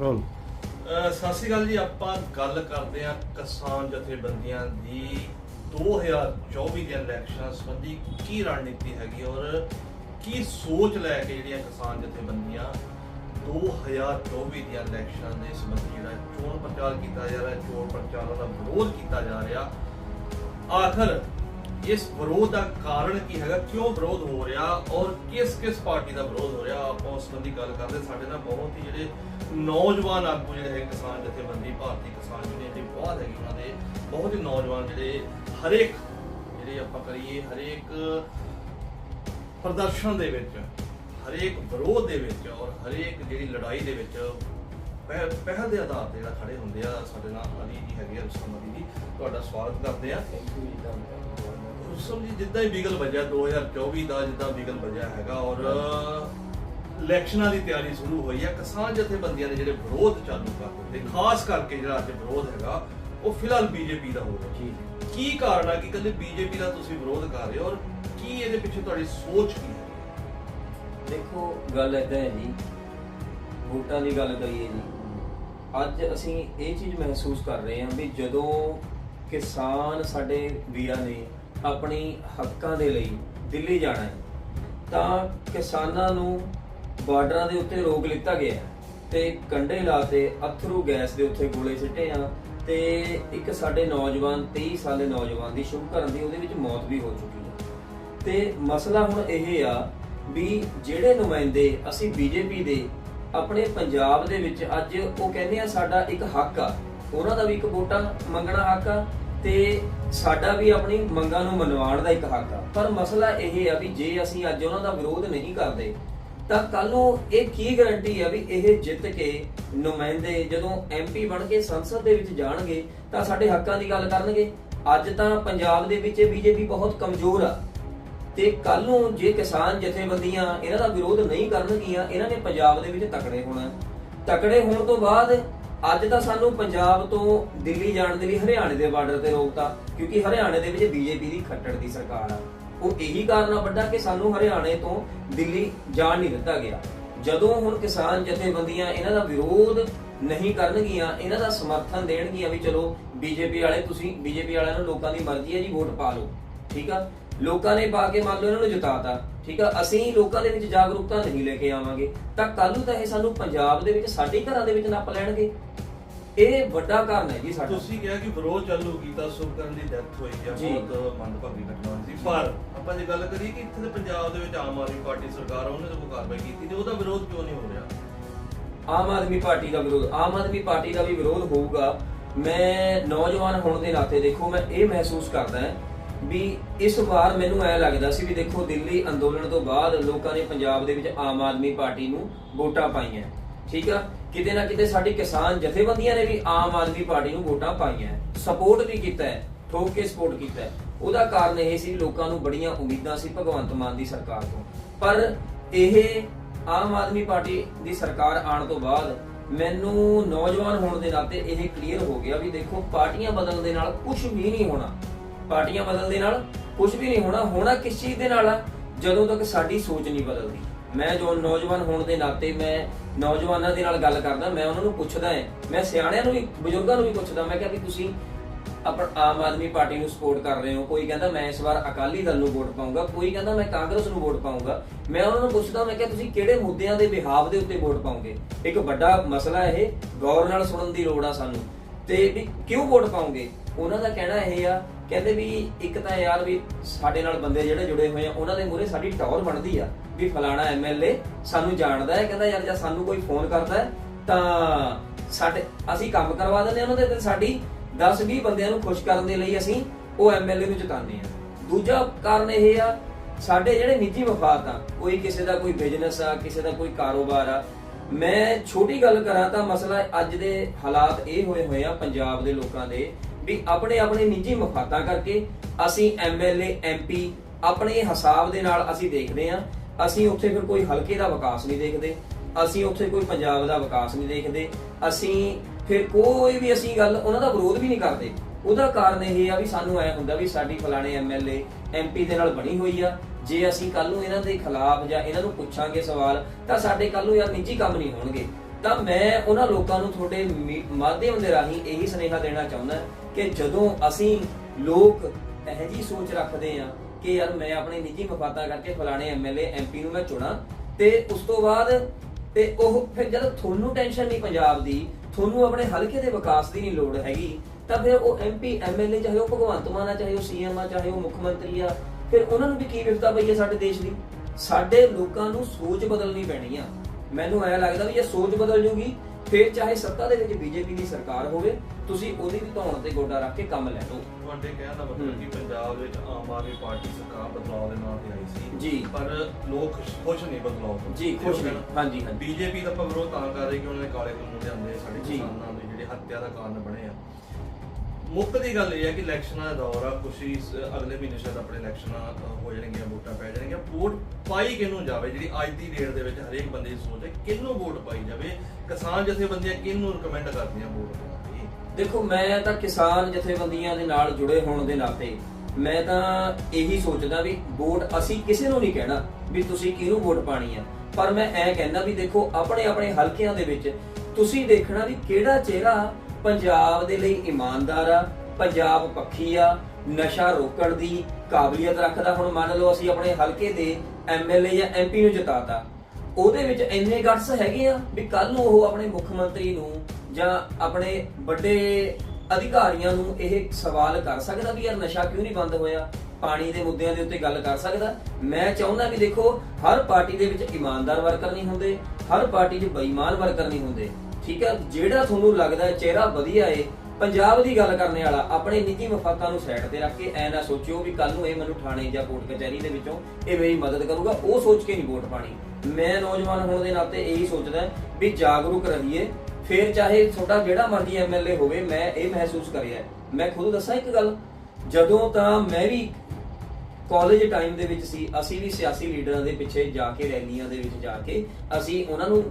Role. ਸਤਿ ਸ਼੍ਰੀ ਅਕਾਲ ਜੀ, ਆਪਾਂ ਗੱਲ ਕਰਦੇ ਹਾਂ ਕਿਸਾਨ ਜਥੇਬੰਦੀਆਂ ਦੀ 2024 ਦੀਆਂ ਇਲੈਕਸ਼ਨਾਂ ਸੰਬੰਧੀ ਕੀ ਰਣਨੀਤੀ ਹੈਗੀ ਔਰ ਕੀ ਸੋਚ ਲੈ ਕੇ ਜਿਹੜੀਆਂ ਕਿਸਾਨ ਜਥੇਬੰਦੀਆਂ 2024 ਦੀਆਂ ਇਲੈਕਸ਼ਨਾਂ ਦੇ ਸੰਬੰਧੀ ਜਿਹੜਾ ਚੋਣ ਪ੍ਰਚਾਰ ਕੀਤਾ ਜਾ ਰਿਹਾ, ਚੋਣ ਪ੍ਰਚਾਰ ਦਾ ਵਿਰੋਧ ਕੀਤਾ ਜਾ ਰਿਹਾ। ਆਖਰ ਇਸ ਵਿਰੋਧ ਦਾ ਕਾਰਨ ਕੀ ਹੈਗਾ? ਕਿਉਂ ਵਿਰੋਧ ਹੋ ਰਿਹਾ ਔਰ ਕਿਸ ਕਿਸ ਪਾਰਟੀ ਦਾ ਵਿਰੋਧ ਹੋ ਰਿਹਾ? ਆਪਾਂ ਉਸ ਸੰਬੰਧੀ ਗੱਲ ਕਰਦੇ ਸਾਡੇ ਨਾਲ ਬਹੁਤ ਹੀ ਜਿਹੜੇ ਨੌਜਵਾਨ ਆਗੂ ਜਿਹੜੇ ਹੈ ਕਿਸਾਨ ਜਥੇਬੰਦੀ, ਭਾਰਤੀ ਕਿਸਾਨ ਯੂਨੀਅਨ ਦੀ ਬਹੁਤ ਹੈਗੀ ਉਹਨਾਂ ਦੇ। ਬਹੁਤ ਹੀ ਨੌਜਵਾਨ ਜਿਹੜੇ ਹਰੇਕ ਜਿਹੜੇ ਆਪਾਂ ਕਰੀਏ, ਹਰੇਕ ਪ੍ਰਦਰਸ਼ਨ ਦੇ ਵਿੱਚ, ਹਰੇਕ ਵਿਰੋਧ ਦੇ ਵਿੱਚ ਔਰ ਹਰੇਕ ਜਿਹੜੀ ਲੜਾਈ ਦੇ ਵਿੱਚ ਪਹਿ- ਪਹਿਲ ਦੇ ਆਧਾਰ ਤੇ ਜਿਹੜਾ ਖੜੇ ਹੁੰਦੇ ਆ ਸਾਡੇ ਨਾਲ ਅਲੀ ਜੀ ਹੈਗੇ ਆ ਰੁਸਤਮ ਅਲੀ ਜੀ। ਤੁਹਾਡਾ ਸਵਾਗਤ ਕਰਦੇ ਆ ਰੁਸਤਮ ਜੀ ਜਿੱਦਾਂ ਹੀ ਬਿਗਲ ਵੱਜਿਆ 2024 ਦਾ ਜਿੱਦਾਂ ਬਿਗਲ ਵੱਜਿਆ ਹੈਗਾ ਔਰ ਇਲੈਕਸ਼ਨਾਂ ਦੀ ਤਿਆਰੀ ਸ਼ੁਰੂ ਹੋਈ ਹੈ। ਕਿਸਾਨ ਜਥੇਬੰਦੀਆਂ ਨੇ ਜਿਹੜੇ ਵਿਰੋਧ ਚਾਲੂ ਕਰ ਦਿੱਤੇ, ਖਾਸ ਕਰਕੇ ਜਿਹੜਾ ਅੱਜ ਵਿਰੋਧ ਹੈਗਾ, ਉਹ ਫਿਲਹਾਲ ਬੀਜੇਪੀ ਦਾ ਹੋ ਰਿਹਾ। ਕੀ ਕਾਰਨ ਆ ਕਿ ਕੱਲੇ ਬੀਜੇਪੀ ਦਾ ਤੁਸੀਂ ਵਿਰੋਧ ਕਰ ਰਹੇ ਹੋ ਔਰ ਕੀ ਇਹਦੇ ਪਿੱਛੇ ਤੁਹਾਡੀ ਸੋਚ ਕੀ ਹੈ? ਦੇਖੋ, ਗੱਲ ਏਦਾਂ ਹੈ ਜੀ। ਵੋਟਾਂ ਦੀ ਗੱਲ ਕਰੀਏ ਜੀ। ਅੱਜ ਅਸੀਂ ਇਹ ਚੀਜ਼ ਮਹਿਸੂਸ ਕਰ ਰਹੇ ਹਾਂ ਵੀ ਜਦੋਂ ਕਿਸਾਨ ਸਾਡੇ ਵੀਰਾਂ ਨੇ ਆਪਣੀ ਹੱਕਾਂ ਦੇ ਲਈ ਦਿੱਲੀ ਜਾਣਾ ਹੈ। ਤਾਂ ਕਿਸਾਨਾਂ ਨੂੰ ਬਾਰਡਰਾਂ ਦੇ ਉੱਤੇ ਰੋਕ ਲਿੱਤਾ ਗਿਆ ਹੈ ਤੇ ਕੰਡੇ ਲਾਤੇ ਅਥਰੂ ਗੈਸ ਦੇ ਉੱਤੇ ਗੋਲੇ ਸਿੱਟੇ ਆ ਤੇ ਇੱਕ ਸਾਡੇ ਨੌਜਵਾਨ 23 ਸਾਲੇ ਨੌਜਵਾਨ ਦੀ ਸ਼ੁਭਕਰਨ ਦੀ ਉਹਦੇ ਵਿੱਚ ਮੌਤ ਵੀ ਹੋ ਚੁੱਕੀ ਹੈ। ਤੇ ਮਸਲਾ ਹੁਣ ਇਹ ਆ ਵੀ ਜਿਹੜੇ ਨੁਮਾਇੰਦੇ ਅਸੀਂ ਬੀਜੇਪੀ ਦੇ ਆਪਣੇ ਪੰਜਾਬ ਦੇ ਵਿੱਚ ਅੱਜ ਉਹ ਕਹਿੰਦੇ ਆ ਸਾਡਾ ਇੱਕ ਹੱਕ ਆ, ਉਹਨਾਂ ਦਾ ਵੀ ਇੱਕ ਵੋਟਾਂ ਮੰਗਣਾ ਹੱਕ ਆ ਤੇ ਸਾਡਾ ਵੀ ਆਪਣੀ ਮੰਗਾਂ ਨੂੰ ਮਨਵਾਉਣ ਦਾ ਇੱਕ ਹੱਕ ਆ। ਪਰ ਮਸਲਾ ਇਹ ਆ ਵੀ ਜੇ ਅਸੀਂ ਅੱਜ ਉਹਨਾਂ ਦਾ ਵਿਰੋਧ ਨਹੀਂ ਕਰਦੇ, ਤਾਂ ਕੱਲ ਨੂੰ ਇਹ ਕੀ ਗਾਰੰਟੀ ਆ ਵੀ ਇਹ ਜਿੱਤ ਕੇ ਨੁਮਾਇੰਦੇ ਜਦੋਂ ਐਮਪੀ ਬਣ ਕੇ ਸੰਸਦ ਦੇ ਵਿੱਚ ਜਾਣਗੇ, ਤਾਂ ਸਾਡੇ ਹੱਕਾਂ ਦੀ ਗੱਲ ਕਰਨਗੇ। ਅੱਜ ਤਾਂ ਪੰਜਾਬ ਦੇ ਵਿੱਚ ਬੀਜੇਪੀ ਬਹੁਤ ਕਮਜ਼ੋਰ ਆ। ਤੇ ਕੱਲ ਨੂੰ ਜੇ ਕਿਸਾਨ ਜਥੇਬੰਦੀਆਂ ਇਹਨਾਂ ਦਾ ਵਿਰੋਧ ਨਹੀਂ ਕਰਨਗੀਆਂ, ਇਹਨਾਂ ਨੇ ਪੰਜਾਬ ਦੇ ਵਿੱਚ ਤਕੜੇ ਹੋਣਾ। ਤਕੜੇ ਹੋਣ ਤੋਂ ਬਾਅਦ ਅੱਜ ਤਾਂ ਸਾਨੂੰ ਪੰਜਾਬ ਤੋਂ ਦਿੱਲੀ ਜਾਣ ਦੇ ਲਈ ਹਰਿਆਣੇ ਦੇ ਬਾਰਡਰ ਤੇ ਰੋਕਤਾ, ਕਿਉਂਕਿ ਹਰਿਆਣੇ ਦੇ ਵਿੱਚ ਬੀਜੇਪੀ ਦੀ ਖੱਟੜ ਦੀ ਸਰਕਾਰ ਆ। ਉਹ ਇਹੀ ਕਾਰਨ ਆ ਵੱਡਾ ਕਿ ਸਾਨੂੰ ਹਰਿਆਣੇ ਤੋਂ ਦਿੱਲੀ ਜਾਣ ਨਹੀਂ ਦਿੱਤਾ ਗਿਆ। ਜਦੋਂ ਹੁਣ ਕਿਸਾਨ ਜਥੇਬੰਦੀਆਂ ਇਹਨਾਂ ਦਾ ਵਿਰੋਧ ਨਹੀਂ ਕਰਨਗੀਆਂ, ਇਹਨਾਂ ਦਾ ਸਮਰਥਨ ਦੇਣਗੀਆਂ ਵੀ ਚਲੋ ਬੀਜੇਪੀ ਵਾਲੇ ਤੁਸੀਂ, ਬੀਜੇਪੀ ਵਾਲਿਆਂ ਨੂੰ ਲੋਕਾਂ ਦੀ ਮਰਜ਼ੀ ਹੈ ਜੀ, ਵੋਟ ਪਾ ਲਓ। ਠੀਕ ਆ? ਲੋਕਾਂ ਨੇ ਪਾ ਕੇ ਮੰਨ ਲਓ ਇਹਨਾਂ ਨੂੰ ਜਿਤਾਤਾ। ਠੀਕ ਆ? ਅਸੀਂ ਲੋਕਾਂ ਦੇ ਵਿੱਚ ਜਾਗਰੂਕਤਾ ਨਹੀਂ ਲੈ ਕੇ ਆਵਾਂਗੇ। ਤਾਂ ਕੱਲ ਨੂੰ ਤਾਂ ਇਹ ਸਾਨੂੰ ਪੰਜਾਬ ਦੇ ਵਿੱਚ ਸਾਡੇ ਘਰਾਂ ਦੇ ਵਿੱਚ ਨੱਪ ਲੈਣਗੇ। ਇਹ ਵੱਡਾ ਕਾਰਨ ਹੈ ਜੀ ਸਾਡਾ। ਤੁਸੀਂ ਕਿਹਾ ਕਿ ਵਿਰੋਧ ਚਾਲੂ ਕੀਤਾ ਸੁਖਕਰਨ ਦੀ ਡੈਥ ਹੋਈ ਜੀ। ਬਹੁਤ ਮੰਦਭਾਗੀ ਘਟਨਾ ਸੀ। ਪਰ ਆਪਾਂ ਜੇ ਗੱਲ ਕਰੀਏ ਕਿ ਇੱਥੇ ਦੇ ਪੰਜਾਬ ਦੇ ਵਿੱਚ ਆਮ ਆਦਮੀ ਪਾਰਟੀ ਸਰਕਾਰ ਆ, ਉਹਨੇ ਤਾਂ ਕੋਈ ਕਾਰਵਾਈ ਕੀਤੀ ਤੇ ਉਹਦਾ ਵਿਰੋਧ ਕਿਉਂ ਨਹੀਂ ਹੋ ਰਿਹਾ? ਆਮ ਆਦਮੀ ਪਾਰਟੀ ਦਾ ਵਿਰੋਧ ਆਮ ਆਦਮੀ ਪਾਰਟੀ ਦਾ ਵੀ ਵਿਰੋਧ ਹੋਊਗਾ। ਮੈਂ ਨੌਜਵਾਨ ਹੋਣ ਦੇ ਨਾਤੇ ਦੇਖੋ ਮੈਂ ਇਹ ਮਹਿਸੂਸ ਕਰਦਾ ਹਾਂ ਵੀ ਇਸ ਵਾਰ ਮੈਨੂੰ ਐ ਲੱਗਦਾ ਸੀ ਵੀ ਦੇਖੋ ਦਿੱਲੀ ਅੰਦੋਲਨ ਤੋਂ ਬਾਅਦ ਲੋਕਾਂ ਨੇ ਪੰਜਾਬ ਦੇ ਵਿੱਚ ਆਮ ਆਦਮੀ ਪਾਰਟੀ ਨੂੰ ਵੋਟਾਂ ਪਾਈਆਂ। ਠੀਕ ਆ? ਕਿਤੇ ਨਾ ਕਿਤੇ ਸਾਡੀ ਕਿਸਾਨ ਜਥੇਬੰਦੀਆਂ ਨੇ ਵੀ ਆਮ ਆਦਮੀ ਪਾਰਟੀ ਨੂੰ ਵੋਟਾਂ ਪਾਈਆਂ। ਸਪੋਰਟ ਵੀ ਕੀਤਾ ਹੈ, ਠੋਕ ਕੇ ਸਪੋਰਟ ਕੀਤਾ ਹੈ। ਉਹਦਾ ਕਾਰਨ ਇਹ ਸੀ ਲੋਕਾਂ ਨੂੰ ਬੜੀਆਂ ਉਮੀਦਾਂ ਸੀ ਭਗਵੰਤ ਮਾਨ ਦੀ ਸਰਕਾਰ ਤੋਂ। ਪਰ ਇਹ ਆਮ ਆਦਮੀ ਪਾਰਟੀ ਦੀ ਸਰਕਾਰ ਆਉਣ ਤੋਂ ਬਾਅਦ ਮੈਨੂੰ ਨੌਜਵਾਨ ਹੋਣ ਦੇ ਨਾਤੇ ਇਹ ਕਲੀਅਰ ਹੋ ਗਿਆ ਵੀ ਦੇਖੋ ਪਾਰਟੀਆਂ ਬਦਲਣ ਦੇ ਨਾਲ ਕੁਝ ਵੀ ਨਹੀਂ ਹੋਣਾ। ਪਾਰਟੀਆਂ ਬਦਲਣ ਦੇ ਨਾਲ ਕੁਝ ਵੀ ਨਹੀਂ ਹੋਣਾ ਹੋਣਾ ਕਿਸ ਚੀਜ਼ ਦੇ ਨਾਲ ਆ? ਜਦੋਂ ਤੱਕ ਸਾਡੀ ਸੋਚ ਨਹੀਂ ਬਦਲਦੀ। ਮੈਂ ਜੋ ਨੌਜਵਾਨ ਹੋਣ ਦੇ ਨਾਤੇ ਮੈਂ ਨੌਜਵਾਨਾਂ ਦੇ ਨਾਲ ਗੱਲ ਕਰਦਾ, ਮੈਂ ਉਹਨਾਂ ਨੂੰ ਪੁੱਛਦਾ ਹਾਂ, ਮੈਂ ਸਿਆਣਿਆਂ ਨੂੰ ਵੀ, ਬਜ਼ੁਰਗਾਂ ਨੂੰ ਵੀ ਪੁੱਛਦਾ, ਮੈਂ ਕਿਹਾ ਵੀ ਤੁਸੀਂ ਆਪਣ, ਆਮ ਆਦਮੀ ਪਾਰਟੀ ਨੂੰ ਸਪੋਰਟ ਕਰ ਰਹੇ ਹੋ, ਕੋਈ ਕਹਿੰਦਾ ਮੈਂ ਇਸ ਵਾਰ ਅਕਾਲੀ ਦਲ ਨੂੰ ਵੋਟ ਪਾਉਂਗਾ ਕੋਈ ਕਹਿੰਦਾ ਮੈਂ ਕਾਂਗਰਸ ਨੂੰ ਵੋਟ ਪਾਉਂਗਾ ਮੈਂ ਉਹਨਾਂ ਨੂੰ ਪੁੱਛਦਾ, ਮੈਂ ਕਿਹਾ ਤੁਸੀਂ ਕਿਹੜੇ ਮੁੱਦਿਆਂ ਦੇ ਵਿਹਾਵ ਦੇ ਉੱਤੇ ਵੋਟ ਪਾਉਂਗੇ? ਇੱਕ ਵੱਡਾ ਮਸਲਾ ਇਹ, ਗੌਰ ਨਾਲ ਸੁਣਨ ਦੀ ਲੋੜ ਆ ਸਾਨੂੰ। ਤੇ ਵੀ ਕਿਉਂ ਵੋਟ ਪਾਉਂਗੇ? ਉਹਨਾਂ ਦਾ ਕਹਿਣਾ ਇਹ ਆ ਕਹਿੰਦੇ ਵੀ ਇੱਕ ਤਾਂ ਯਾਰ ਵੀ ਸਾਡੇ ਨਾਲ ਬੰਦੇ ਜਿਹੜੇ ਜੁੜੇ ਹੋਏ ਆ, ਉਹਨਾਂ ਦੇ ਮੂਹਰੇ ਸਾਡੀ ਟੌਰ ਬਣਦੀ ਆ ਵੀ ਫਲਾਣਾ ਐਮਐਲਏ ਸਾਨੂੰ ਜਾਣਦਾ ਹੈ, ਕਹਿੰਦਾ ਯਾਰ ਜੇ ਸਾਨੂੰ ਕੋਈ ਫੋਨ ਕਰਦਾ ਹੈ, ਤਾਂ ਸਾਡੇ ਅਸੀਂ ਕੰਮ ਕਰਵਾ ਦਿੰਦੇ ਆ ਉਹਨਾਂ ਦੇ, ਤੇ ਸਾਡੀ 10 20 ਬੰਦਿਆਂ ਨੂੰ ਖੁਸ਼ ਕਰਨ ਦੇ ਲਈ ਅਸੀਂ ਉਹ ਐਮਐਲਏ ਨੂੰ ਜਿਤਾਉਂਦੇ ਆ ਦੂਜਾ ਕਾਰਨ ਇਹ ਆ, ਸਾਡੇ ਜਿਹੜੇ ਨਿੱਜੀ ਮਫਾਦ ਆ, ਕੋਈ ਕਿਸੇ ਦਾ ਕੋਈ ਬਿਜ਼ਨਸ ਆ, ਕਿਸੇ ਦਾ ਕੋਈ ਕਾਰੋਬਾਰ ਆ, ਮੈਂ ਛੋਟੀ ਗੱਲ ਕਰਾਂ ਤਾਂ ਮਸਲਾ ਅੱਜ ਦੇ ਹਾਲਾਤ ਇਹ ਹੋਏ ਹੋਏ ਆ ਪੰਜਾਬ ਦੇ ਲੋਕਾਂ ਦੇ ਵੀ ਆਪਣੇ ਆਪਣੇ ਨਿੱਜੀ ਮਫਾਦਾਂ ਕਰਕੇ ਅਸੀਂ ਐਮਐਲਏ ਐਮਪੀ ਆਪਣੇ ਹਿਸਾਬ ਦੇ ਨਾਲ ਅਸੀਂ ਦੇਖਦੇ ਆ ਅਸੀਂ ਉੱਥੇ ਫਿਰ ਕੋਈ ਹਲਕੇ ਦਾ ਵਿਕਾਸ ਨਹੀਂ ਦੇਖਦੇ। ਅਸੀਂ ਉੱਥੇ ਕੋਈ ਪੰਜਾਬ ਦਾ ਵਿਕਾਸ ਨਹੀਂ ਦੇਖਦੇ। ਅਸੀਂ ਫਿਰ ਕੋਈ ਵੀ ਅਸੀਂ ਗੱਲ, ਉਹਨਾਂ ਦਾ ਵਿਰੋਧ ਵੀ ਨਹੀਂ ਕਰਦੇ। ਉਹਦਾ ਕਾਰਨ ਇਹ ਆ ਵੀ ਸਾਨੂੰ ਐ ਹੁੰਦਾ ਵੀ ਸਾਡੀ ਫਲਾਣੇ ਐਮਐਲਏ ਐਮਪੀ ਦੇ ਨਾਲ ਬਣੀ ਹੋਈ ਆ। ਜੇ ਅਸੀਂ ਕੱਲ ਨੂੰ ਇਹਨਾਂ ਦੇ ਖਿਲਾਫ ਜਾਂ ਇਹਨਾਂ ਨੂੰ ਪੁੱਛਾਂਗੇ ਸਵਾਲ, ਤਾਂ ਸਾਡੇ ਕੱਲ ਨੂੰ ਯਾਰ ਨਿੱਜੀ ਕੰਮ ਨਹੀਂ ਹੋਣਗੇ। ਤਾਂ ਮੈਂ ਉਹਨਾਂ ਲੋਕਾਂ ਨੂੰ ਤੁਹਾਡੇ ਮੀ- ਮਾਧਿਅਮ ਦੇ ਰਾਹੀਂ ਇਹੀ ਸੁਨੇਹਾ ਦੇਣਾ ਚਾਹੁੰਦਾ ਕਿ ਜਦੋਂ ਅਸੀਂ ਲੋਕ ਇਹ ਜੀ ਸੋਚ ਰੱਖਦੇ ਆ ਕਿ ਯਾਰ ਮੈਂ ਆਪਣੇ ਨਿੱਜੀ ਮਫਾਦਾ ਕਰਕੇ ਫਲਾਣੇ ਐਮਐਲਏ ਐਮਪੀ ਨੂੰ ਮੈਂ ਚੁਣਾ, ਤੇ ਉਸ ਤੋਂ ਬਾਅਦ ਤੇ ਉਹ ਫਿਰ ਜਦ ਤੁਹਾਨੂੰ ਟੈਨਸ਼ਨ ਨਹੀਂ ਪੰਜਾਬ ਦੀ, ਤੁਹਾਨੂੰ ਆਪਣੇ ਹਲਕੇ ਦੇ ਵਿਕਾਸ ਦੀ ਨਹੀਂ ਲੋੜ ਹੈਗੀ, ਤਾਂ ਫਿਰ ਉਹ ਐਮਪੀ ਐਮਐਲਏ ਚਾਹੇ ਉਹ ਭਗਵੰਤ ਮਾਨ ਆ, ਚਾਹੇ ਉਹ ਸੀਐਮ ਆ, ਚਾਹੇ ਉਹ ਮੁੱਖ ਮੰਤਰੀ ਆ, ਫਿਰ ਉਹਨਾਂ ਨੂੰ ਵੀ ਕੀ ਵਿਵਸਥਾ ਪਈ ਹੈ ਸਾਡੇ ਦੇਸ਼ ਦੀ? ਸਾਡੇ ਲੋਕਾਂ ਨੂੰ ਸੋਚ ਬਦਲਣੀ ਪੈਣੀ ਆ। ਮੈਨੂੰ ਐ ਲੱਗਦਾ ਵੀ ਇਹ ਸੋਚ ਬਦਲ ਜੂਗੀ ਫਿਰ ਚਾਹੇ ਸੱਤਾ ਦੇ ਵਿੱਚ ਬੀਜੇਪੀ ਦੀ ਸਰਕਾਰ ਹੋਵੇ ਤੁਸੀਂ ਉਹਦੀ ਵੀ ਧੌਣ ਤੇ ਗੋਡਾ ਰੱਖ ਕੇ ਕੰਮ ਲੈ ਲਓ ਤੁਹਾਡੇ ਕਹਿਣ ਦਾ ਮਤਲਬ। ਕਿ ਪੰਜਾਬ ਵਿੱਚ ਆਮ ਆਦਮੀ ਪਾਰਟੀ ਸਰਕਾਰ ਬਦਲਾਅ ਦੇ ਨਾਂ ਤੇ ਆਈ ਸੀ ਜੀ। ਪਰ ਲੋਕ ਖੁਸ਼ ਨਹੀਂ ਬਦਲਾਅ ਤੋਂ ਜੀ, ਖੁਸ਼ ਨਹੀਂ। ਹਾਂਜੀ, ਹਾਂਜੀ। ਬੀਜੇਪੀ ਦਾ ਆਪਾਂ ਵਿਰੋਧ ਤਾਂ ਕਰ ਰਹੇ ਕਿ ਉਹਨਾਂ ਨੇ ਕਾਲੇ ਕਾਨੂੰਨ ਲਿਆਂਦੇ ਸਾਡੇ ਜੀ। ਕਿਸਾਨਾਂ ਦੇ ਜਿਹੜੇ ਹੱਤਿਆ ਦਾ ਕਾਰਨ ਬਣੇ ਆ ਮੁੱਖ ਦੀ ਗੱਲ ਇਹ ਹੈ ਕਿ ਇਲੈਕਸ਼ਨਾਂ ਦਾ ਦੌਰ ਆ ਕੁਛ ਹੀ ਸ- ਅਗਲੇ ਮਹੀਨੇ ਸ਼ਾਇਦ ਆਪਣੇ ਇਲੈਕਸ਼ਨਾਂ ਅ, ਹੋ ਜਾਣਗੀਆਂ ਵੋਟਾਂ ਪੈ ਜਾਣਗੀਆਂ। ਵੋਟ ਪਾਈ ਕਿਹਨੂੰ ਜਾਵੇ? ਜਿਹੜੀ ਅੱਜ ਦੀ ਡੇਟ ਦੇ ਵਿੱਚ ਹਰੇਕ ਬੰਦੇ ਦੀ ਸੋਚ ਹੈ ਕਿਹਨੂੰ ਵੋਟ ਪਾਈ ਜਾਵੇ? ਕਿਸਾਨ ਜਥੇਬੰਦੀਆਂ ਕਿਹਨੂੰ ਰਿਕਮੈਂਡ ਕਰਦੀਆਂ ਵੋਟ ਪਾਉਣ ਦੀ? ਦੇਖੋ ਮੈਂ ਤਾਂ ਕਿਸਾਨ ਜਥੇਬੰਦੀਆਂ ਦੇ ਨਾਲ ਜੁੜੇ ਹੋਣ ਦੇ ਨਾਤੇ ਮੈਂ ਤਾਂ ਇਹੀ ਸੋਚਦਾ ਵੀ ਵੋਟ ਅਸੀਂ ਕਿਸੇ ਨੂੰ ਨਹੀਂ ਕਹਿਣਾ ਵੀ ਤੁਸੀਂ ਕਿਹਨੂੰ ਵੋਟ ਪਾਣੀ ਹੈ ਪਰ ਮੈਂ ਐ ਕਹਿੰਦਾ ਵੀ ਦੇਖੋ ਆਪਣੇ ਆਪਣੇ ਹਲਕਿਆਂ ਦੇ ਵਿੱਚ ਤੁਸੀਂ ਦੇਖਣਾ ਵੀ ਕਿਹੜਾ ਚਿਹਰਾ ਪੰਜਾਬ ਦੇ ਲਈ ਇਮਾਨਦਾਰ ਆ, ਪੰਜਾਬ ਪੱਖੀ ਆ, ਨਸ਼ਾ ਰੋਕਣ ਦੀ ਕਾਬਲੀਅਤ ਰੱਖਦਾ। ਹੁਣ ਮੰਨ ਲਓ ਅਸੀਂ ਆਪਣੇ ਹਲਕੇ ਦੇ ਐਮਐਲਏ ਜਾਂ ਐਮਪੀ ਨੂੰ ਜਿਤਾਤਾ। ਉਹਦੇ ਵਿੱਚ ਇੰਨੇ ਗਟਸ ਹੈਗੇ ਆ ਵੀ ਕੱਲ ਨੂੰ ਉਹ ਆਪਣੇ ਮੁੱਖ ਮੰਤਰੀ ਨੂੰ ਜਾਂ ਆਪਣੇ ਵੱਡੇ ਅਧਿਕਾਰੀਆਂ ਨੂੰ ਇਹ ਸਵਾਲ ਕਰ ਸਕਦਾ ਵੀ ਯਾਰ ਨਸ਼ਾ ਕਿਉਂ ਨਹੀਂ ਬੰਦ ਹੋਇਆ? ਪਾਣੀ ਦੇ ਮੁੱਦਿਆਂ ਦੇ ਉੱਤੇ ਗੱਲ ਕਰ ਸਕਦਾ। ਮੈਂ ਚਾਹੁੰਦਾ ਵੀ ਦੇਖੋ, ਹਰ ਪਾਰਟੀ ਦੇ ਵਿੱਚ ਇਮਾਨਦਾਰ ਵਰਕਰ ਨਹੀਂ ਹੁੰਦੇ, ਹਰ ਪਾਰਟੀ 'ਚ ਬੇਈਮਾਨ ਵਰਕਰ ਨਹੀਂ ਹੁੰਦੇ। ਠੀਕ ਹੈ ਜਿਹੜਾ ਤੁਹਾਨੂੰ ਲੱਗਦਾ ਹੈ ਚਿਹਰਾ ਵਧੀਆ ਏ, ਪੰਜਾਬ ਦੀ ਗੱਲ ਕਰਨ ਵਾਲਾ ਆਪਣੇ ਨਿੱਜੀ ਮਫਾਦਾਂ ਨੂੰ ਸਾਈਡ ਤੇ ਰੱਖ ਕੇ ਐ ਨਾ ਸੋਚਿਓ ਵੀ ਕੱਲ ਨੂੰ ਇਹ ਮੈਨੂੰ ਥਾਣੇ ਜਾਂ ਕੋਰਟ ਕਚਹਿਰੀ ਦੇ ਵਿੱਚੋਂ ਇਹ ਮੇਰੀ ਮਦਦ ਕਰੂਗਾ। ਉਹ ਸੋਚ ਕੇ ਨਹੀਂ ਵੋਟ ਪਾਣੀ। ਮੈਂ ਨੌਜਵਾਨ ਹੋਣ ਦੇ ਨਾਤੇ ਇਹੀ ਸੋਚਦਾ ਵੀ ਜਾਗਰੂਕ ਰਹੀਏ। ਫਿਰ ਚਾਹੇ ਤੁਹਾਡਾ ਜਿਹੜਾ ਮਰਜ਼ੀ ਐਮਐਲਏ ਹੋਵੇ, ਮੈਂ ਇਹ ਮਹਿਸੂਸ ਕਰਿਆ ਮੈਂ ਖੁਦ ਦੱਸਾਂ ਇੱਕ ਗੱਲ, ਜਦੋਂ ਤਾਂ ਮੈਂ ਵੀ ਕਾਲਜ ਟਾਈਮ ਦੇ ਵਿੱਚ ਸੀ, ਅਸੀਂ ਵੀ ਸਿਆਸੀ ਲੀਡਰਾਂ ਦੇ ਪਿੱਛੇ ਜਾ ਕੇ ਰੈਲੀਆਂ ਦੇ ਵਿੱਚ ਜਾ ਕੇ ਅਸੀਂ ਉਹਨਾਂ ਨੂੰ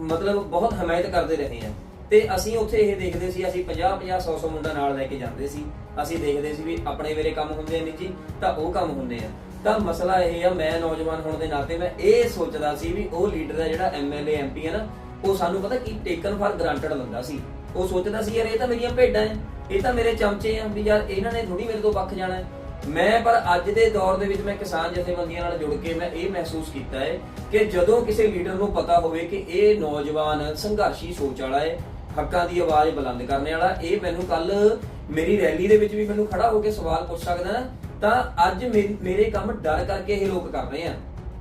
ਮਤਲਬ ਬਹੁਤ ਹਮਾਇਤ ਕਰਦੇ ਰਹੇ ਆ। ਤੇ ਅਸੀਂ ਉੱਥੇ ਇਹ ਦੇਖਦੇ ਸੀ, ਅਸੀਂ 50 50 100 100 ਮੁੰਡਾ ਨਾਲ ਲੈ ਕੇ ਜਾਂਦੇ ਸੀ। ਅਸੀਂ ਦੇਖਦੇ ਸੀ ਵੀ ਆਪਣੇ ਵੇਲੇ ਕੰਮ ਹੁੰਦੇ ਆ ਜੀ ਤਾਂ ਉਹ ਕੰਮ ਹੁੰਦੇ ਆ। ਤਾਂ ਮਸਲਾ ਇਹ ਆ, ਮੈਂ ਨੌਜਵਾਨ ਹੋਣ ਦੇ ਨਾਤੇ ਮੈਂ ਇਹ ਸੋਚਦਾ ਸੀ ਵੀ ਉਹ ਲੀਡਰ ਹੈ ਜਿਹੜਾ ਐਮਐਲਏ ਐਮਪੀ ਹੈ ਨਾ, ਉਹ ਸਾਨੂੰ ਪਤਾ ਕੀ ਟੇਕਨ ਫਾਰ ਗ੍ਰਾਂਟਡ ਲੰਦਾ ਸੀ। ਉਹ ਸੋਚਦਾ ਸੀ, ਯਾਰ ਇਹ ਤਾਂ ਮੇਰੀਆਂ ਭੇਡਾਂ ਐ ਇਹ ਤਾਂ ਮੇਰੇ ਚਮਚੇ ਆ, ਵੀ ਯਾਰ ਇਹਨਾਂ ਨੇ ਥੋੜੀ ਮੇਰੇ ਤੋਂ ਵੱਖ ਜਾਣਾ। ਮੈਂ, ਪਰ ਅੱਜ ਦੇ ਦੌਰ ਦੇ ਵਿੱਚ ਮੈਂ ਕਿਸਾਨ ਜਥੇਬੰਦੀਆਂ ਨਾਲ ਜੁੜ ਕੇ ਮੈਂ ਇਹ ਮਹਿਸੂਸ ਕੀਤਾ ਹੈ ਕਿ ਜਦੋਂ ਕਿਸੇ ਲੀਡਰ ਨੂੰ ਪਤਾ ਹੋਵੇ ਕਿ ਇਹ ਨੌਜਵਾਨ ਸੰਘਰਸ਼ੀ ਸੋਚ ਵਾਲਾ ਹੈ, ਹੱਕਾਂ ਦੀ ਆਵਾਜ਼ ਬੁਲੰਦ ਕਰਨ ਵਾਲਾ, ਇਹ ਮੈਨੂੰ ਕੱਲ ਮੇਰੀ ਰੈਲੀ ਦੇ ਵਿੱਚ ਵੀ ਮੈਨੂੰ ਖੜਾ ਹੋ ਕੇ ਸਵਾਲ ਪੁੱਛ ਸਕਦਾ ਤਾਂ ਅੱਜ ਮੇ- ਮੇਰੇ ਕੰਮ ਡਰ ਕਰਕੇ ਇਹ ਲੋਕ ਕਰ ਰਹੇ ਆ।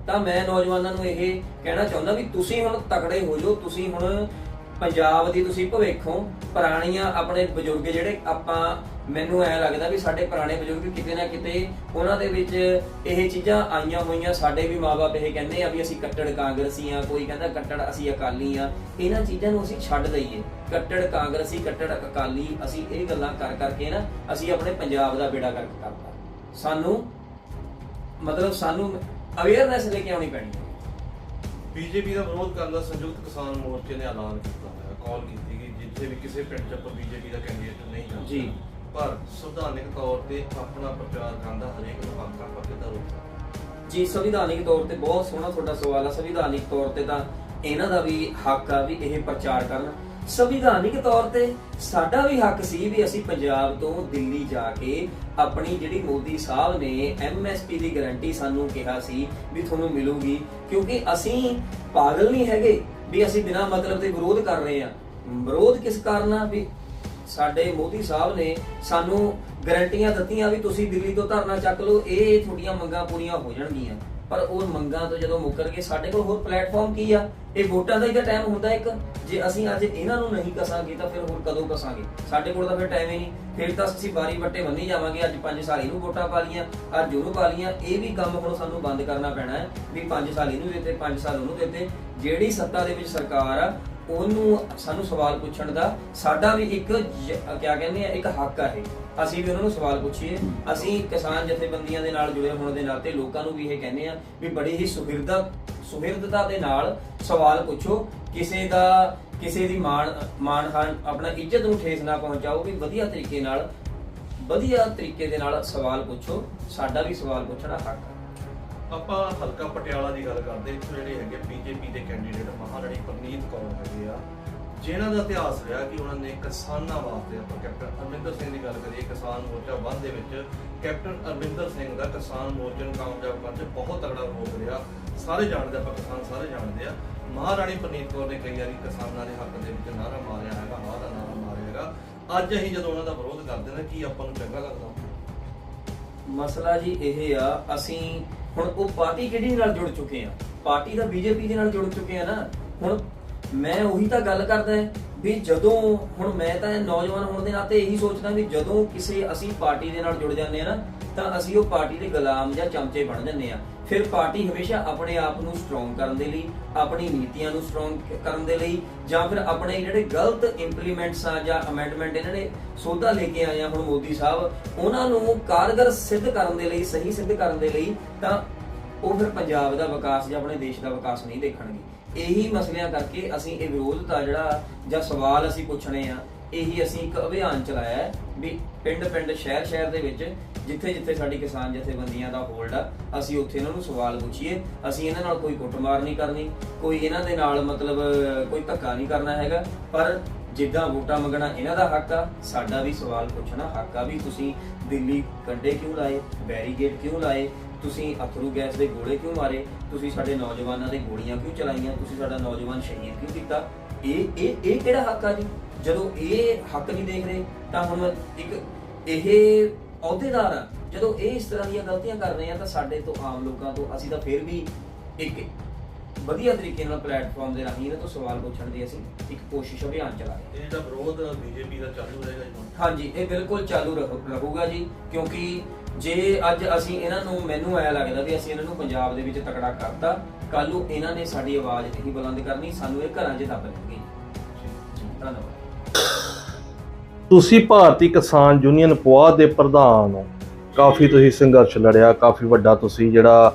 ਤਾਂ ਮੈਂ ਨੌਜਵਾਨਾਂ ਨੂੰ ਇਹ ਕਹਿਣਾ ਚਾਹੁੰਦਾ ਵੀ ਤੁਸੀਂ ਹੁਣ ਤਕੜੇ ਹੋ ਜਾਓ, ਤੁਸੀਂ ਹੁਣ ਪੰਜਾਬ ਦੀ ਤੁਸੀਂ ਭਵਿੱਖੋਂ ਪੁਰਾਣੀਆਂ ਆਪਣੇ ਬਜ਼ੁਰਗ ਜਿਹੜੇ ਆਪਾਂ, ਮੈਨੂੰ ਐ ਲੱਗਦਾ ਵੀ ਸਾਡੇ ਪੁਰਾਣੇ ਬਜ਼ੁਰਗ ਕਿਤੇ ਨਾ ਕਿਤੇ ਉਹਨਾਂ ਦੇ ਵਿੱਚ ਇਹ ਚੀਜ਼ਾਂ ਆਈਆਂ ਹੋਈਆਂ। ਸਾਡੇ ਵੀ ਮਾਪੇ ਇਹ ਕਹਿੰਦੇ ਆ ਵੀ ਅਸੀਂ ਕੱਟੜ ਕਾਂਗਰਸੀ ਆ, ਕੋਈ ਕਹਿੰਦਾ ਕੱਟੜ ਅਸੀਂ ਅਕਾਲੀ ਆ। ਇਹਨਾਂ ਚੀਜ਼ਾਂ ਨੂੰ ਅਸੀਂ ਛੱਡ ਦਈਏ। ਕੱਟੜ ਕਾਂਗਰਸੀ, ਕੱਟੜ ਅਕਾਲੀ, ਅਸੀਂ ਇਹ ਗੱਲਾਂ ਕਰ ਕਰਕੇ ਨਾ ਅਸੀਂ ਆਪਣੇ ਪੰਜਾਬ ਦਾ ਬੇੜਾ ਗਰਕ ਕਰਤਾ। ਸਾਨੂੰ ਮਤਲਬ ਸਾਨੂੰ ਅਵੇਅਰਨੈਸ ਲੈ ਕੇ ਆਉਣੀ ਪੈਣੀ ਹੈ। ਬੀਜੇਪੀ ਦਾ ਵਿਰੋਧ ਕਰਨ ਦਾ ਸੰਯੁਕਤ ਕਿਸਾਨ ਮੋਰਚੇ ਨੇ ਐਲਾਨ ਕੀਤਾ। ਕਾਲ ਕੀਤੀ ਕਿ ਜਿੱਥੇ ਵੀ ਕਿਸੇ ਪਿੰਡ 'ਚ ਆਪਾਂ ਬੀਜੇਪੀ ਦਾ ਕੈਂਡੀਡੇਟ ਨਹੀਂ ਜਾਂਦਾ ਜੀ। ਪਰ ਸੰਵਿਧਾਨਿਕ ਤੌਰ ਤੇ ਆਪਣਾ ਪ੍ਰਚਾਰ ਕਰਨ ਦਾ ਹਰੇਕ ਹੱਕ ਆ ਪਰ ਕਿਦਾਂ ਰੋਕਦਾ ਜੀ ਸੰਵਿਧਾਨਿਕ ਤੌਰ ਤੇ ਬਹੁਤ ਸੋਹਣਾ ਤੁਹਾਡਾ ਸਵਾਲ ਆ। ਸੰਵਿਧਾਨਿਕ ਤੌਰ ਤੇ ਤਾਂ ਇਹਨਾਂ ਦਾ ਵੀ ਹੱਕ ਆ ਵੀ ਇਹ ਪ੍ਰਚਾਰ ਕਰਨ। ਸੰਵਿਧਾਨਿਕ ਤੌਰ ਤੇ ਸਾਡਾ ਵੀ ਹੱਕ ਸੀ ਵੀ ਅਸੀਂ ਪੰਜਾਬ ਤੋਂ ਦਿੱਲੀ ਜਾ ਕੇ ਆਪਣੀ ਜਿਹੜੀ ਮੋਦੀ ਸਾਹਿਬ ਨੇ ਐਮਐਸਪੀ ਦੀ ਗਾਰੰਟੀ ਸਾਨੂੰ ਕਿਹਾ ਸੀ ਵੀ ਤੁਹਾਨੂੰ ਮਿਲੂਗੀ ਕਿਉਂਕਿ ਅਸੀਂ ਪਾਗਲ ਨਹੀਂ ਹੈਗੇ। ਵੀ ਅਸੀਂ ਬਿਨਾਂ ਮਤਲਬ ਦੇ ਵਿਰੋਧ ਕਰ ਰਹੇ ਆ ਵਿਰੋਧ ਕਿਸ ਕਾਰਨ ਆ? ਵੀ ਸਾਡੇ ਮੋਦੀ ਸਾਹਿਬ ਨੇ ਸਾਨੂੰ ਗਰੰਟੀਆਂ ਦਿੱਤੀਆਂ ਵੀ ਤੁਸੀਂ ਦਿੱਲੀ ਤੋਂ ਧਰਨਾ ਚੱਕ ਲਓ, ਇਹ ਤੁਹਾਡੀਆਂ ਮੰਗਾਂ ਪੂਰੀਆਂ ਹੋ ਜਾਣਗੀਆਂ। ਪਰ ਉਹ ਮੰਗਾਂ ਤੋਂ ਜਦੋਂ ਮੁੱਕਰ ਗਏ ਸਾਡੇ ਕੋਲ ਹੋਰ ਪਲੇਟਫਾਰਮ ਕੀ ਆ? ਇਹ ਵੋਟਾਂ ਦਾ ਹੀ ਤਾਂ ਟਾਈਮ ਹੁੰਦਾ ਇੱਕ। ਜੇ ਅਸੀਂ ਅੱਜ ਇਹਨਾਂ ਨੂੰ ਨਹੀਂ ਕਸਾਂਗੇ, ਤਾਂ ਫਿਰ ਹੋਰ ਕਦੋਂ ਕਸਾਂਗੇ? ਸਾਡੇ ਕੋਲ ਤਾਂ ਫਿਰ ਟਾਈਮ ਹੀ ਨਹੀਂ। ਫਿਰ ਤਾਂ ਅਸੀਂ ਬਾਰੀ ਵੱਟੇ ਬੰਨੀ ਜਾਵਾਂਗੇ, ਅੱਜ 5 ਸਾਲ ਇਹਨੂੰ ਵੋਟਾਂ ਪਾ ਲੀਆਂ ਅੱਜ ਉਹਨੂੰ ਪਾ ਲੀਆਂ ਇਹ ਵੀ ਕੰਮ ਹੁਣ ਸਾਨੂੰ ਬੰਦ ਕਰਨਾ ਪੈਣਾ ਹੈ, ਵੀ 5 ਸਾਲ ਇਹਨੂੰ ਦਿੱਤੇ 5 ਸਾਲ ਉਹਨੂੰ ਦਿੱਤੇ। ਜਿਹੜੀ ਸੱਤਾ ਦੇ ਵਿੱਚ ਸਰਕਾਰ ਆ, ਉਹਨੂੰ ਸਾਨੂੰ ਸਵਾਲ ਪੁੱਛਣ ਦਾ ਸਾਡਾ ਵੀ ਇੱਕ ਜ- ਕਿਆ ਕਹਿੰਦੇ ਆ, ਇੱਕ ਹੱਕ ਆ ਇਹ। ਅਸੀਂ ਵੀ ਉਹਨਾਂ ਨੂੰ ਸਵਾਲ ਪੁੱਛੀਏ। ਅਸੀਂ ਕਿਸਾਨ ਜਥੇਬੰਦੀਆਂ ਦੇ ਨਾਲ ਜੁੜੇ ਹੋਣ ਦੇ ਨਾਤੇ ਲੋਕਾਂ ਨੂੰ ਵੀ ਇਹ ਕਹਿੰਦੇ ਆ ਵੀ ਬੜੀ ਹੀ ਸੁਹਿਰਦਾ, ਸੁਹਿਰਦਤਾ ਦੇ ਨਾਲ ਸਵਾਲ ਪੁੱਛੋ। ਕਿਸੇ ਦਾ, ਕਿਸੇ ਦੀ ਮਾਣ, ਮਾਣਹਾਨ ਆਪਣਾ ਇੱਜ਼ਤ ਨੂੰ ਠੇਸ ਨਾ ਪਹੁੰਚਾਓ, ਵੀ ਵਧੀਆ ਤਰੀਕੇ ਨਾਲ, ਵਧੀਆ ਤਰੀਕੇ ਦੇ ਨਾਲ ਸਵਾਲ ਪੁੱਛੋ। ਸਾਡਾ ਵੀ ਸਵਾਲ ਪੁੱਛਣਾ ਹੱਕ ਆ। ਆਪਾਂ ਹਲਕਾ ਪਟਿਆਲਾ ਦੀ ਗੱਲ ਕਰਦੇ, ਇੱਥੇ ਜਿਹੜੇ ਹੈਗੇ ਬੀਜੇਪੀ ਦੇ ਕੈਂਡੀਡੇਟ ਮਹਾਰਾਣੀ ਪਰਨੀਤ ਕੌਰ ਹੈਗੇ ਆ, ਜਿਨ੍ਹਾਂ ਦਾ ਇਤਿਹਾਸ ਰਿਹਾ ਕਿ ਉਹਨਾਂ ਨੇ ਕਿਸਾਨਾਂ ਵਾਸਤੇ ਆਪਾਂ ਕੈਪਟਨ ਅਰਮਿੰਦਰ ਸਿੰਘ ਦੀ ਗੱਲ ਕਰੀਏ, ਕਿਸਾਨ ਮੋਰਚਾ ਬੰਦ ਦੇ ਵਿੱਚ ਕੈਪਟਨ ਅਰਮਿੰਦਰ ਸਿੰਘ ਦਾ ਕਿਸਾਨ ਮੋਰਚੇ ਨੂੰ ਕਾਮਯਾਬ ਕਰਨ 'ਚ ਬਹੁਤ ਤਗੜਾ ਰੋਲ ਰਿਹਾ। ਸਾਰੇ ਜਾਣਦੇ ਆਪਾਂ ਕਿਸਾਨ ਸਾਰੇ ਜਾਣਦੇ ਆ। ਮਹਾਰਾਣੀ ਪਰਨੀਤ ਕੌਰ ਨੇ ਕਈ ਵਾਰੀ ਕਿਸਾਨਾਂ ਦੇ ਹੱਕ ਦੇ ਵਿੱਚ ਨਾਰਾ ਮਾਰਿਆ ਹੈਗਾ ਹਾਂ ਦਾ ਨਾਰਾ ਮਾਰਿਆ ਹੈਗਾ। ਅੱਜ ਅਸੀਂ ਜਦੋਂ ਉਹਨਾਂ ਦਾ ਵਿਰੋਧ ਕਰਦੇ ਨੇ ਕੀ ਆਪਾਂ ਨੂੰ ਚੰਗਾ ਲੱਗਦਾ? ਮਸਲਾ ਜੀ ਇਹ ਆ, ਅਸੀਂ ਹੁਣ ਉਹ ਪਾਰਟੀ ਕਿਹੜੀ ਨਾਲ ਜੁੜ ਚੁੱਕੇ ਆ? ਪਾਰਟੀ ਦਾ ਬੀਜੇਪੀ ਦੇ ਨਾਲ ਜੁੜ ਚੁੱਕੇ ਆ ਨਾ। ਹੁਣ ਮੈਂ ਉਹੀ ਤਾਂ ਗੱਲ ਕਰਦਾ ਵੀ ਜਦੋਂ ਹੁਣ ਮੈਂ ਤਾਂ ਨੌਜਵਾਨ ਹੋਣ ਦੇ ਨਾਤੇ ਇਹੀ ਸੋਚਦਾ ਵੀ ਜਦੋਂ ਕਿਸੇ ਅਸੀਂ ਪਾਰਟੀ ਦੇ ਨਾਲ ਜੁੜ ਜਾਂਦੇ ਆ ਨਾ ਤਾਂ ਅਸੀਂ ਉਹ ਪਾਰਟੀ ਦੇ ਗੁਲਾਮ ਜਾਂ ਚਮਚੇ ਬਣ ਜਾਂਦੇ ਆ ਫਿਰ ਪਾਰਟੀ ਹਮੇਸ਼ਾ ਆਪਣੇ ਆਪ ਨੂੰ ਸਟਰੋਂਗ ਕਰਨ ਦੇ ਲਈ, ਆਪਣੀ ਨੀਤੀਆਂ ਨੂੰ ਸਟਰੋਂਗ ਕਰਨ ਦੇ ਲਈ ਜਾਂ ਫਿਰ ਆਪਣੇ ਜਿਹੜੇ ਗਲਤ ਇੰਪਲੀਮੈਂਟਸ ਆ ਜਾਂ ਅਮੈਂਡਮੈਂਟ ਇਹਨਾਂ ਨੇ ਸੋਧਾ ਲੈ ਕੇ ਆਏ ਆ ਹੁਣ ਮੋਦੀ ਸਾਹਿਬ, ਉਹਨਾਂ ਨੂੰ ਕਾਰਗਰ ਸਿੱਧ ਕਰਨ ਦੇ ਲਈ, ਸਹੀ ਸਿੱਧ ਕਰਨ ਦੇ ਲਈ ਤਾਂ ਉਹ ਫਿਰ ਪੰਜਾਬ ਦਾ ਵਿਕਾਸ ਜਾਂ ਆਪਣੇ ਦੇਸ਼ ਦਾ ਵਿਕਾਸ ਨਹੀਂ ਦੇਖਣਗੇ। ਇਹੀ ਮਸਲਿਆਂ ਕਰਕੇ ਅਸੀਂ ਇਹ ਵਿਰੋਧ ਦਾ ਜਿਹੜਾ ਜਾਂ ਸਵਾਲ ਅਸੀਂ ਪੁੱਛਣੇ ਆ, ਇਹੀ ਅਸੀਂ ਇੱਕ ਅਭਿਆਨ ਚਲਾਇਆ ਹੈ ਵੀ ਪਿੰਡ ਪਿੰਡ ਸ਼ਹਿਰ ਸ਼ਹਿਰ ਦੇ ਵਿੱਚ ਜਿੱਥੇ ਜਿੱਥੇ ਸਾਡੀ ਕਿਸਾਨ ਜਥੇਬੰਦੀਆਂ ਦਾ ਹੋਲਡ ਆ, ਅਸੀਂ ਉੱਥੇ ਇਹਨਾਂ ਨੂੰ ਸਵਾਲ ਪੁੱਛੀਏ। ਅਸੀਂ ਇਹਨਾਂ ਨਾਲ ਕੋਈ ਕੁੱਟਮਾਰ ਨਹੀਂ ਕਰਨੀ, ਕੋਈ ਇਹਨਾਂ ਦੇ ਨਾਲ ਮਤਲਬ, ਕੋਈ ਧੱਕਾ ਨਹੀਂ ਕਰਨਾ ਹੈਗਾ। ਪਰ ਜਿੱਦਾਂ ਵੋਟਾਂ ਮੰਗਣਾ ਇਹਨਾਂ ਦਾ ਹੱਕ ਆ, ਸਾਡਾ ਵੀ ਸਵਾਲ ਪੁੱਛਣਾ ਹੱਕ ਆ ਵੀ ਤੁਸੀਂ ਦਿੱਲੀ ਕੰਡੇ ਕਿਉਂ ਲਾਏ ਬੈਰੀਗੇਡ ਕਿਉਂ ਲਾਏ? ਤੁਸੀਂ ਅਥਰੂ ਗੈਸ ਦੇ ਗੋਲੇ ਕਿਉਂ ਮਾਰੇ? ਤੁਸੀਂ ਸਾਡੇ ਨੌਜਵਾਨਾਂ ਦੇ ਗੋਲੀਆਂ ਕਿਉਂ ਚਲਾਈਆਂ? ਤੁਸੀਂ ਸਾਡਾ ਨੌਜਵਾਨ ਸ਼ਹੀਦ ਕਿਉਂ ਕੀਤਾ? ਇਹ ਇਹ ਇਹ ਕਿਹੜਾ ਹੱਕ ਆ ਜੀ? ਜਦੋਂ ਇਹ ਹੱਕ ਨਹੀਂ ਦੇਖ ਰਹੇ, ਤਾਂ ਹੁਣ ਇੱਕ ਇਹ ਅਹੁਦੇਦਾਰ ਆ। ਜਦੋਂ ਇਹ ਇਸ ਤਰ੍ਹਾਂ ਦੀਆਂ ਗਲਤੀਆਂ ਕਰ ਰਹੇ ਆ ਤਾਂ ਸਾਡੇ ਤੋਂ ਆਮ ਲੋਕਾਂ ਤੋਂ ਅਸੀਂ ਤਾਂ ਫਿਰ ਵੀ ਇੱਕ ਵਧੀਆ ਤਰੀਕੇ ਨਾਲ ਪਲੇਟਫਾਰਮ ਦੇ ਰਾਹੀਂ ਇਹਨਾਂ ਤੋਂ ਸਵਾਲ ਪੁੱਛਣ ਦੀ ਅਸੀਂ ਇੱਕ ਕੋਸ਼ਿਸ਼ ਅਭਿਆਨ ਚਲਾ ਰਹੇ ਹਾਂ ਇਹ ਜਿਹੜਾ ਵਿਰੋਧ ਬੀਜੇਪੀ ਦਾ ਚਾਲੂ ਰਹੇਗਾ ਜੀ ਹਾਂਜੀ ਇਹ ਬਿਲਕੁਲ ਚਾਲੂ ਰਹੂ- ਰਹੂਗਾ ਜੀ ਕਿਉਂਕਿ ਜੇ ਅੱਜ ਅਸੀਂ ਇਹਨਾਂ ਨੂੰ ਮੈਨੂੰ ਐ ਲੱਗਦਾ ਵੀ ਅਸੀਂ ਇਹਨਾਂ ਨੂੰ ਪੰਜਾਬ ਦੇ ਵਿੱਚ ਤਕੜਾ ਕਰਤਾ ਕੱਲ ਨੂੰ ਇਹਨਾਂ ਨੇ ਸਾਡੀ ਆਵਾਜ਼ ਨਹੀਂ ਬੁਲੰਦ ਕਰਨੀ ਸਾਨੂੰ ਇਹ ਘਰਾਂ 'ਚ ਦੱਬ ਲੈਣਗੇ ਧੰਨਵਾਦ। ਤੁਸੀਂ ਭਾਰਤੀ ਕਿਸਾਨ ਯੂਨੀਅਨ ਪੁਆ ਦੇ ਪ੍ਰਧਾਨ ਹੋ। ਕਾਫੀ ਤੁਸੀਂ ਸੰਘਰਸ਼ ਲੜਿਆ, ਕਾਫੀ ਵੱਡਾ ਤੁਸੀਂ ਜਿਹੜਾ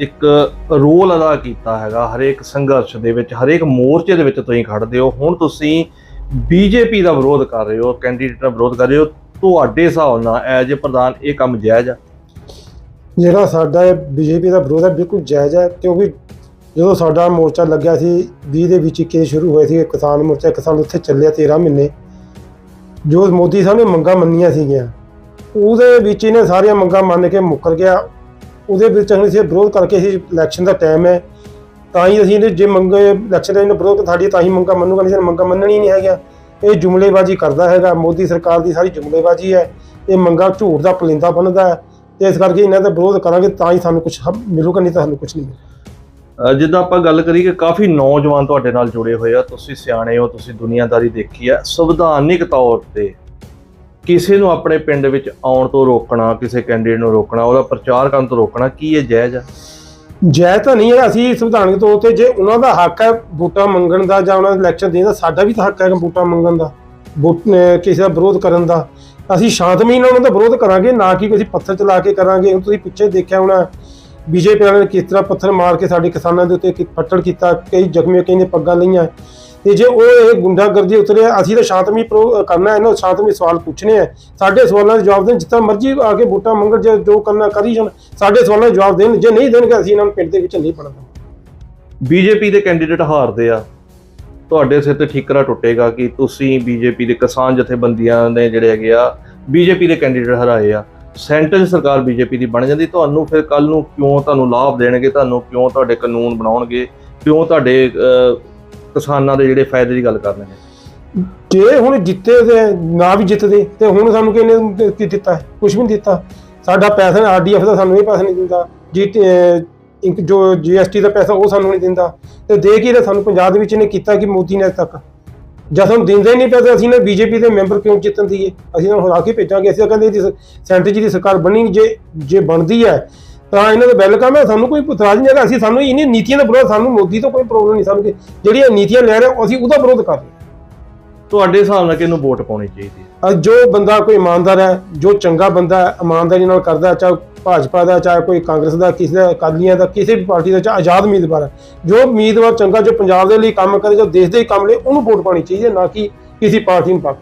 ਇੱਕ ਰੋਲ ਅਦਾ ਕੀਤਾ ਹੈਗਾ ਹਰੇਕ ਸੰਘਰਸ਼ ਦੇ ਵਿੱਚ, ਹਰੇਕ ਮੋਰਚੇ ਦੇ ਵਿੱਚ ਤੁਸੀਂ ਖੜਦੇ ਹੋ। ਹੁਣ ਤੁਸੀਂ ਬੀਜੇਪੀ ਦਾ ਵਿਰੋਧ ਕਰ ਰਹੇ ਹੋ, ਕੈਂਡੀਡੇਟ ਦਾ ਵਿਰੋਧ ਕਰ ਰਹੇ ਹੋ। ਤੁਹਾਡੇ ਹਿਸਾਬ ਨਾਲ ਐਜ ਪ੍ਰਧਾਨ ਇਹ ਕੰਮ ਜਾਇਜ਼ ਆ? ਜਿਹੜਾ ਸਾਡਾ ਬੀਜੇਪੀ ਦਾ ਵਿਰੋਧ ਹੈ, ਬਿਲਕੁਲ ਜਾਇਜ਼ ਹੈ, ਕਿਉਂਕਿ ਜਦੋਂ ਸਾਡਾ ਮੋਰਚਾ ਲੱਗਿਆ ਸੀ 20 ਦੇ ਵਿੱਚ ਹੀ ਕੇਸ ਸ਼ੁਰੂ ਹੋਏ ਸੀ, ਕਿਸਾਨ ਮੋਰਚਾ, ਕਿਸਾਨ ਉੱਥੇ ਚੱਲਿਆ 13 ਮਹੀਨੇ। ਜੋ ਮੋਦੀ ਸਾਹਿਬ ਨੇ ਮੰਗਾਂ ਮੰਨੀਆਂ ਸੀਗੀਆਂ, ਉਹਦੇ ਵਿੱਚ ਇਹਨੇ ਸਾਰੀਆਂ ਮੰਗਾਂ ਮੰਨ ਕੇ ਮੁੱਕਰ ਗਿਆ। ਉਹਦੇ ਵਿੱਚ ਅਸੀਂ ਅਸੀਂ ਵਿਰੋਧ ਕਰਕੇ ਅਸੀਂ ਇਲੈਕਸ਼ਨ ਦਾ ਟਾਈਮ ਹੈ। ਤਾਂ ਹੀ ਅਸੀਂ ਜੇ ਮੰਗੇ ਇਲੈਕਸ਼ਨ ਦਾ ਇਹਨੇ ਵਿਰੋਧ ਸਾਡੀ, ਤਾਂ ਹੀ ਮੰਗਾਂ ਮੰਨੂਗਾ, ਨਹੀਂ ਤਾਂ ਮੰਗਾਂ ਮੰਨਣੀ ਨਹੀਂ ਹੈਗਾ ਇਹ ਜੁਮਲੇਬਾਜ਼ੀ ਕਰਦਾ ਹੈਗਾ, ਮੋਦੀ ਸਰਕਾਰ ਦੀ ਸਾਰੀ ਜੁਮਲੇਬਾਜ਼ੀ ਹੈ। ਇਹ ਮੰਗਾਂ ਝੂਠ ਦਾ ਪਲਿੰਦਾ ਬਣਦਾ ਹੈ। ਤੇ ਇਸ ਕਰਕੇ ਇਹਨਾਂ ਦਾ ਵਿਰੋਧ ਕਰਾਂਗੇ ਤਾਂ ਹੀ ਸਾਨੂੰ ਕੁਝ ਮਿਲੂਗਾ, ਨਹੀਂ ਤਾਂ ਸਾਨੂੰ ਕੁਝ ਨਹੀਂ ਮਿਲੇਗਾ। ਜਿੱਦਾਂ ਆਪਾਂ ਗੱਲ ਕਰੀ ਕਿ ਕਾਫੀ ਨੌਜਵਾਨ ਤੁਹਾਡੇ ਨਾਲ ਜੁੜੇ ਹੋਏ ਆ, ਤੁਸੀਂ ਸਿਆਣੇ ਹੋ, ਤੁਸੀਂ ਦੁਨੀਆਦਾਰੀ ਦੇਖੀ ਆ, ਸੰਵਿਧਾਨਿਕ ਤੌਰ ਤੇ ਕਿਸੇ ਨੂੰ ਆਪਣੇ ਪਿੰਡ ਵਿੱਚ ਆਉਣ ਤੋਂ ਰੋਕਣਾ, ਕਿਸੇ ਕੈਂਡੀਡੇਟ ਨੂੰ ਰੋਕਣਾ, ਉਹਦਾ ਪ੍ਰਚਾਰ ਕਰਨ ਤੋਂ ਰੋਕਣਾ, ਕੀ ਇਹ ਜਾਇਜ਼ ਆ? ਜੈ ਤਾਂ ਨਹੀਂ ਹੈ, ਅਸੀਂ ਸੰਵਿਧਾਨਕ ਤੌਰ ਤੇ ਜੇ ਉਹਨਾਂ ਦਾ ਹੱਕ ਹੈ ਵੋਟਾਂ ਮੰਗਣ ਦਾ ਜਾਂ ਉਹਨਾਂ ਦਾ ਇਲੈਕਸ਼ਨ ਦੇਣ ਦਾ, ਸਾਡਾ ਵੀ ਤਾਂ ਹੱਕ ਹੈ ਵੋਟਾਂ ਮੰਗਣ ਦਾ ਕਿਸੇ ਦਾ ਵਿਰੋਧ ਕਰਨ ਦਾ। ਅਸੀਂ ਸ਼ਾਂਤਮਈ ਨਾਲ ਉਹਨਾਂ ਦਾ ਵਿਰੋਧ ਕਰਾਂਗੇ, ਨਾ ਕਿ ਅਸੀਂ ਪੱਥਰ ਚਲਾ ਕੇ ਕਰਾਂਗੇ ਤੁਸੀਂ ਪਿੱਛੇ ਦੇਖਿਆ ਹੋਣਾ ਬੀਜੇਪੀ ਵਾਲਿਆਂ ਨੇ ਕਿਸ ਤਰ੍ਹਾਂ ਪੱਥਰ ਮਾਰ ਕੇ ਸਾਡੇ ਕਿਸਾਨਾਂ ਦੇ ਉੱਤੇ ਫੱਟੜ ਕੀਤਾ, ਕਈ ਜ਼ਖਮੀ ਕਈ ਨੇ ਪੱਗਾਂ ਲਈਆਂ। ਤੇ ਜੇ ਉਹ ਇਹ ਗੁੰਡਾਗਰਦੀ ਉਤਰੇ ਅਸੀਂ ਤਾਂ ਸ਼ਾਂਤਮਈ ਕਰਨਾ ਇਹਨਾਂ ਸ਼ਾਂਤਮਈ ਸਵਾਲ ਪੁੱਛਣੇ ਆ। ਸਾਡੇ ਸਵਾਲਾਂ ਦੇ ਜਵਾਬ ਦੇਣ, ਜਿੱਦਾਂ ਮਰਜ਼ੀ ਆ ਕੇ ਵੋਟਾਂ ਮੰਗਣ, ਜੇ ਜੋ ਕਰਨਾ ਕਰੀ ਜਾਣ, ਸਾਡੇ ਸਵਾਲਾਂ ਦੇ ਜਵਾਬ ਦੇਣ, ਜੇ ਨਹੀਂ ਦੇਣਗੇ, ਅਸੀਂ ਇਹਨਾਂ ਨੂੰ ਪਿੰਡ ਦੇ ਵਿੱਚ ਨਹੀਂ ਪੜਨਾ ਬੀਜੇਪੀ ਦੇ ਕੈਂਡੀਡੇਟ ਹਾਰਦੇ ਆ। ਤੁਹਾਡੇ ਸਿਰ ਤੇ ਠੀਕਰਾ ਟੁੱਟੇਗਾ ਕਿ ਤੁਸੀਂ ਬੀਜੇਪੀ ਦੇ ਕਿਸਾਨ ਜਥੇਬੰਦੀਆਂ ਨੇ ਜਿਹੜੇ ਹੈਗੇ ਆ, ਬੀਜੇਪੀ ਦੇ ਕੈਂਡੀਡੇਟ ਹਰਾਏ ਆ। ਸੈਂਟਰ 'ਚ ਸਰਕਾਰ ਬੀਜੇਪੀ ਦੀ ਬਣ ਜਾਂਦੀ ਤੁਹਾਨੂੰ ਫਿਰ ਕੱਲ ਨੂੰ ਕਿਉਂ ਤੁਹਾਨੂੰ ਲਾਭ ਦੇਣਗੇ? ਤੁਹਾਨੂੰ ਕਿਉਂ ਤੁਹਾਡੇ ਕਾਨੂੰਨ ਬਣਾਉਣਗੇ? ਕਿਉਂ ਤੁਹਾਡੇ ਕਿਸਾਨਾਂ ਦੇ ਜਿਹੜੇ ਫਾਇਦੇ ਦੀ ਗੱਲ ਕਰਨਗੇ ਜੇ ਹੁਣ ਜਿੱਤੇ ਤੇ ਨਾ ਵੀ ਜਿੱਤਦੇ ਤੇ ਹੁਣ ਸਾਨੂੰ ਕਿਹਨੇ ਕੀ ਦਿੱਤਾ? ਕੁਝ ਵੀ ਨਹੀਂ ਦਿੱਤਾ। ਸਾਡਾ ਪੈਸਾ ਆਰਡੀਐਫ ਦਾ ਸਾਨੂੰ ਇਹ ਪੈਸਾ ਨਹੀਂ ਦਿੰਦਾ। ਜੀ ਅਹ, ਇੱਕ ਜੋ ਜੀਐਸਟੀ ਦਾ ਪੈਸਾ ਉਹ ਸਾਨੂੰ ਨਹੀਂ ਦਿੰਦਾ। ਤੇ ਦੇ ਕੀ ਤਾਂ ਸਾਨੂੰ ਪੰਜਾਬ ਦੇ ਵਿੱਚ ਇਹਨੇ ਕੀਤਾ ਕਿ ਮੋਦੀ ਨੇ ਅੱਜ ਤੱਕ? ਜਦ ਸਾਨੂੰ ਦਿੰਦੇ ਨਹੀਂ ਪੈਸੇ ਅਸੀਂ ਨੇ ਬੀਜੇਪੀ ਦੇ ਮੈਂਬਰ ਕਿਉਂ ਜਿੱਤਣ ਦੀਏ ਅਸੀਂ ਇਹਨਾਂ ਨੂੰ ਹਰਾ ਕੇ ਭੇਜਾਂਗੇ। ਅਸੀਂ ਤਾਂ ਕਹਿੰਦੇ ਸੈਂਟਰ ਜੀ ਦੀ ਸਰਕਾਰ ਬਣੀ ਜੇ ਜੇ ਬਣਦੀ ਹੈ ਤਾਂ ਇਹਨਾਂ ਦਾ ਵੈਲਕਮ ਹੈ। ਸਾਨੂੰ ਕੋਈ ਇਤਰਾਜ਼ ਨਹੀਂ ਹੈਗਾ। ਅਸੀਂ ਸਾਨੂੰ ਇਹਨੀ ਨੀਤੀਆਂ ਦਾ ਵਿਰੋਧ ਸਾਨੂੰ ਮੋਦੀ ਤੋਂ ਕੋਈ ਪ੍ਰੋਬਲਮ ਨਹੀਂ ਸਾਨੂੰ ਜਿਹੜੀਆਂ ਨੀਤੀਆਂ ਲੈ ਰਹੇ ਅਸੀਂ ਉਹਦਾ ਵਿਰੋਧ ਕਰ ਰਹੇ ਹਾਂ। ਤੁਹਾਡੇ ਹਿਸਾਬ ਨਾਲ ਕਿਹਨੂੰ ਵੋਟ ਪਾਉਣੀ ਚਾਹੀਦੀ ਹੈ? ਜੋ ਬੰਦਾ ਕੋਈ ਇਮਾਨਦਾਰ ਹੈ ਜੋ ਚੰਗਾ ਬੰਦਾ ਹੈ ਇਮਾਨਦਾਰੀ ਨਾਲ ਕਰਦਾ ਚਾਹੇ ਭਾਜਪਾ ਦਾ, ਚਾਹੇ ਕੋਈ ਕਾਂਗਰਸ ਦਾ, ਕਿਸੇ ਦਾ, ਅਕਾਲੀਆਂ ਦਾ, ਕਿਸੇ ਵੀ ਪਾਰਟੀ ਦਾ, ਚਾਹੇ ਆਜ਼ਾਦ ਉਮੀਦਵਾਰ ਹੈ, ਜੋ ਉਮੀਦਵਾਰ ਚੰਗਾ, ਜੋ ਪੰਜਾਬ ਦੇ ਲਈ ਕੰਮ ਕਰੇ, ਜੋ ਦੇਸ਼ ਦੇ ਲਈ ਕੰਮ ਲੇ ਉਹਨੂੰ ਵੋਟ ਪਾਣੀ ਚਾਹੀਦੀ ਹੈ, ਨਾ ਕਿ ਕਿਸੇ ਪਾਰਟੀ ਨੂੰ ਪਾ